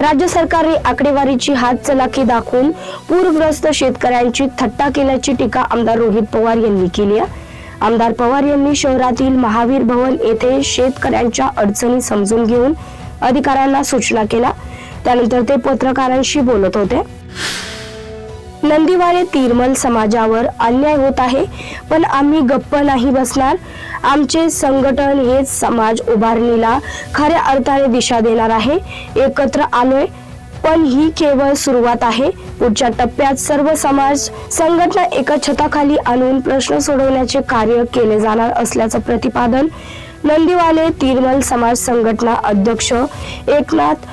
राज्य सरकारने आकडेवारीची हात चलाखी दाखवून पूरग्रस्त शेतकऱ्यांची थट्टा केल्याची टीका आमदार रोहित पवार यांनी केली आहे. आमदार पवार यांनी शहरातील महावीर भवन येथे शेतकऱ्यांच्या अडचणी समजून घेऊन अधिकाऱ्यांना सूचना केल्या. त्यानंतर ते पत्रकारांशी बोलत होते. नंदीवाले तिरमल समाजावर अन्याय होत आहे पण आम्ही गप्प नाही बसणार. आमचे संघटन हेच समाज उभारणीला खऱ्या अर्थाने दिशा देणार आहे. एकत्र आलोय पण ही केवळ सुरुवात आहे. पुढच्या टप्प्यात सर्व समाज संघटना एका छताखाली आणून प्रश्न सोडवण्याचे कार्य केले जाणार असल्याचं प्रतिपादन नंदीवाले तिरमल समाज संघटना अध्यक्ष एकनाथ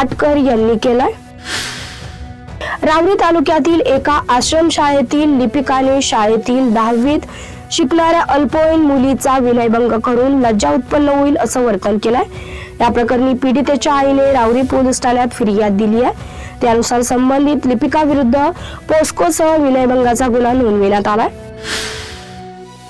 आटकर यांनी केलंय. रावणी तालुक्यातील एका आश्रमशाळेतील लिपिकाने शाळेतील दहावीत शिकणाऱ्या अल्पवयीन मुलीचा विनयभंग करून लज्जा उत्पन्न होईल असं वर्तन केलंय. या प्रकरणी पीडितेच्या आईने रावरी पोलीस ठाण्यात फिर्याद दिली आहे. त्यानुसार संबंधित लिपिकाविरुद्ध पोस्कोसह विनयभंगाचा गुन्हा नोंदविण्यात आलाय.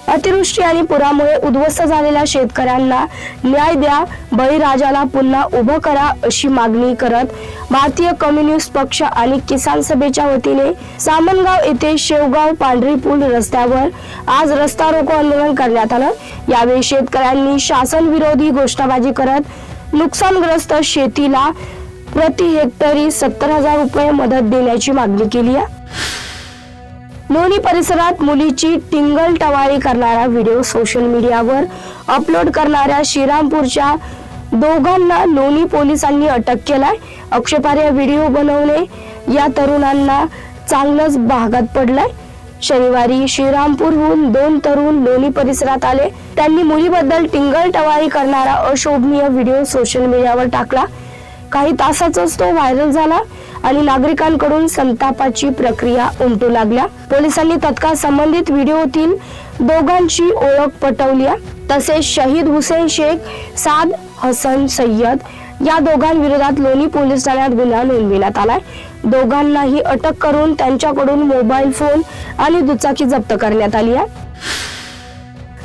अतिवृष्टी आणि पुरामुळे उद्ध्वस्त झालेल्या शेतकऱ्यांना न्याय द्या बळीराजाला पुन्हा उभं करा अशी मागणी करत भारतीय कम्युनिस्ट पक्ष आणि किसान सभेच्या वतीने सामनगाव येथे शेवगाव पांढरी पूल रस्त्यावर आज रस्ता रोको आंदोलन करण्यात आलं. यावेळी शेतकऱ्यांनी शासन विरोधी घोषणाबाजी करत नुकसानग्रस्त शेतीला प्रति हेक्टरी सत्तर हजार रुपये मदत देण्याची मागणी केली आहे. लोणी परिसरात मुलीची टिंगल टवाळी करणारा व्हिडिओ सोशल मीडियावर अपलोड करणाऱ्या श्रीरामपूरच्या दोघांना लोणी पोलिसांनी अटक केलाय. आक्षेपार्ह व्हिडिओ बनवणे या तरुणांना चांगलंच भागात पडलाय. शनिवारी श्रीरामपूरहून दोन तरुण लोणी परिसरात आले. त्यांनी मुलीबद्दल टिंगल टवाळी करणारा अशोभनीय व्हिडिओ सोशल मीडियावर टाकला. काही तासातच तो व्हायरल झाला. आणि नागरिकांकडून संतापाची प्रक्रिया उमटू लागल्या. पोलिसांनी तत्काळ संबंधित व्हिडिओतील दोघांची ओळख पटवली आहे. तसेच शहीद हुसेन शेख साद हसन सय्यद या दोघांविरोधात लोणी पोलीस ठाण्यात गुन्हा नोंदविण्यात आलाय. दोघांनाही अटक करून त्यांच्याकडून मोबाईल फोन आणि दुचाकी जप्त करण्यात आली आहे.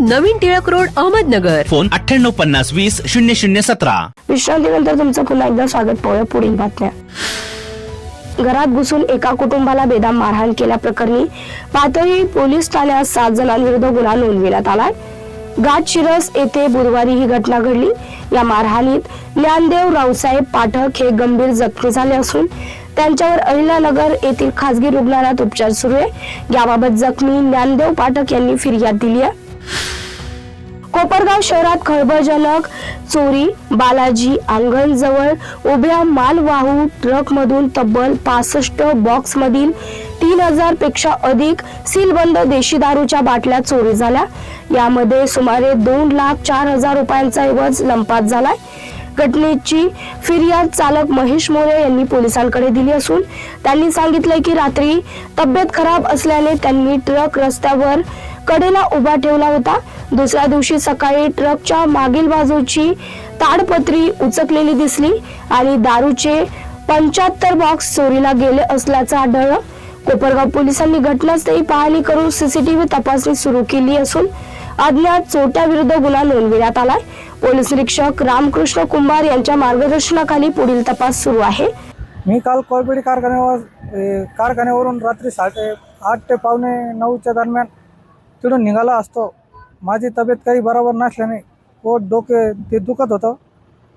नवीन टिळक रोड अहमदनगर. फोन अठ्ठ्याण्णव पन्नास वीस शून्य शून्य सतरा. विश्रांतीनंतर तुमचं पुन्हा एकदा स्वागत. पाहूया पुढील बातम्या. घरात घुसून एका कुटुंबाला बेदाम मारहाण केल्याप्रकरणी पाथरी पोलीस ठाण्यात सात जणांविरुद्ध गुन्हा नोंदविण्यात आलाय. घाट शिरस येथे बुधवारी ही घटना घडली. या मारहाणीत ज्ञानदेव रावसाहेब पाठक हे गंभीर जखमी झाले असून त्यांच्यावर अहिल्यानगर येथील खासगी रुग्णालयात उपचार सुरू आहे. याबाबत जखमी ज्ञानदेव पाठक यांनी फिर्याद दिली आहे. कोपरगाव शहरात खळबळजनक चोरी बालाजी अंगणजवळ उभ्या मालवाहू ट्रकमधून तब्बल पासष्ट बॉक्समधील तीन हजारपेक्षा अधिक सीलबंद देशी दारूच्या बाटल्या चोरी झाल्या. यामध्ये सुमारे दोन लाख चार हजार रुपयांचा एवज लंपात झालाय. घटनेची फिर्याद चालक महेश मोरे यांनी पोलिसांकडे दिली असून त्यांनी सांगितलंय की रात्री तब्येत खराब असल्याने त्यांनी ट्रक रस्त्यावर कडेला उभा ठेवला होता. दुसऱ्या दिवशी सकाळी ट्रकच्या मागील बाजूची ताडपत्री उचकलेली दिसली आणि दारूचे पंच्याहत्तर बॉक्स चोरीला गेले असल्याचं आढळलं कोपरगाव पोलिसांनी घटनास्थळी पाहणी करून सीसीटीव्ही तपासणी सुरू केली असून अज्ञात चोरट्याविरुद्ध गुन्हा नोंदविण्यात आलाय. पोलीस निरीक्षक रामकृष्ण कुंभार यांच्या मार्गदर्शनाखाली पुढील तपास सुरू आहे. मी काल कोळपेटी कारखान्यावर कारखान्यावरून रात्री साडे आठ ते पावणे नऊच्या दरम्यान तिथून निघाला असतो. माझी तब्येत काही बरोबर नसल्याने पोट डोके ते दुखत होतं.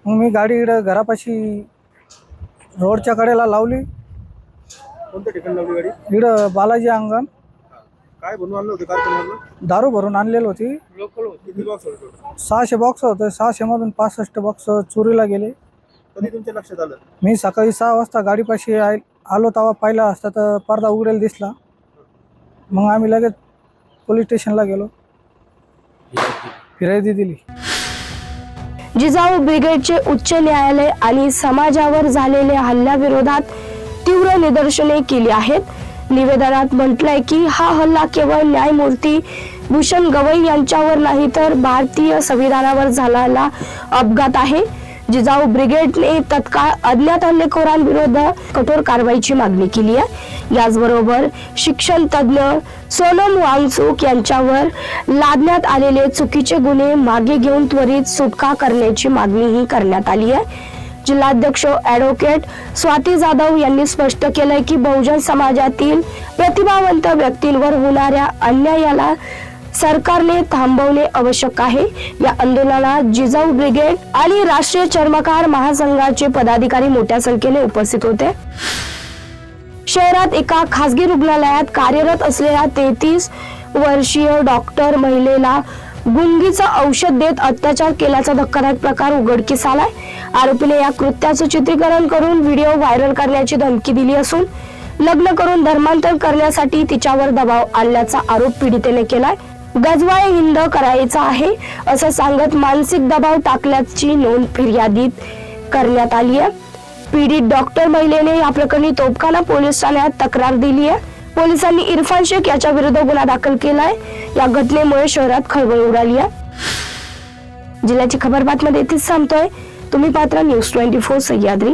मग मी गाडी इकडं घरापाशी रोडच्या कडेला लावली. कोणत्या ठिकाणी लावली गाडी? इकडं बालाजी अंगण. काय बनवून आणलं होते दारू भरून आणलेली होती. किती बॉक्स होते? सहाशे बॉक्स होते. सहाशेमधून पासष्ट बॉक्स चोरीला गेले. कधी तुमच्या लक्षात आलं? मी सकाळी सहा वाजता गाडीपाशी आय आलो तेव्हा पाहिला असता तर पडदा उघडेल दिसला. मग आम्ही लगेच पोलीस स्टेशनला गेलो. फिरायती दिली. जिजाऊ ब्रिगेडचे उच्च न्यायालय आणि समाजावर झालेल्या हल्ल्याविरोधात तीव्र निदर्शने केली आहेत. निवेदनात म्हटलंय की हा हल्ला केवळ न्यायमूर्ती भूषण गवई यांच्यावर नाही तर भारतीय संविधानावर झालेला अपघात आहे. जिजाऊ ब्रिगेडने तत्काळ अज्ञात हल्लेखोरांविरुद्ध कठोर कारवाईची मागणी केली आहे. याचबरोबर शिक्षण तज्ज्ञ सोनम वांगचूक यांच्यावर लादण्यात आलेले चुकीचे गुन्हे मागे घेऊन त्वरित सुटका करण्याची मागणीही करण्यात आली आहे. जिल्हाध्यक्ष ॲडव्होकेट स्वाती जाधव यांनी स्पष्ट केलंय की बहुजन समाजातील प्रतिभावंत व्यक्तींवर होणाऱ्या अन्यायाला सरकारने थांबवणे आवश्यक आहे. या आंदोलनात जिजाऊ ब्रिगेड आणि राष्ट्रीय चर्मकार महासंघाचे पदाधिकारी मोठ्या संख्येने उपस्थित होते. शहरात एका खासगी रुग्णालयात कार्यरत असलेल्या तेहतीस वर्षीय डॉक्टर महिलेला गुंगीचं औषध देत अत्याचार केल्याचा धक्कादायक प्रकार उघडकीस आलाय. आरोपीने या कृत्याचं चित्रीकरण करून व्हिडिओ व्हायरल करण्याची धमकी दिली असून लग्न करून धर्मांतर करण्यासाठी तिच्यावर दबाव आणल्याचा आरोप पीडितेने केलाय. गजवाय हिंद करायचा आहे असं सांगत मानसिक दबाव टाकल्याची नोंद फिर्यादीत करण्यात आली आहे. पीडित डॉक्टर महिलेने या प्रकरणी तोपखाना पोलीस ठाण्यात तक्रार दिली आहे. पोलिसांनी इरफान शेख याच्या विरुद्ध गुन्हा दाखल केलाय या घटनेमुळे शहरात खळबळ उडाली आहे. जिल्ह्याची खबर बातमध्ये येथेच थांबतोय. तुम्ही पात्र न्यूज ट्वेंटी फोर सह्याद्री.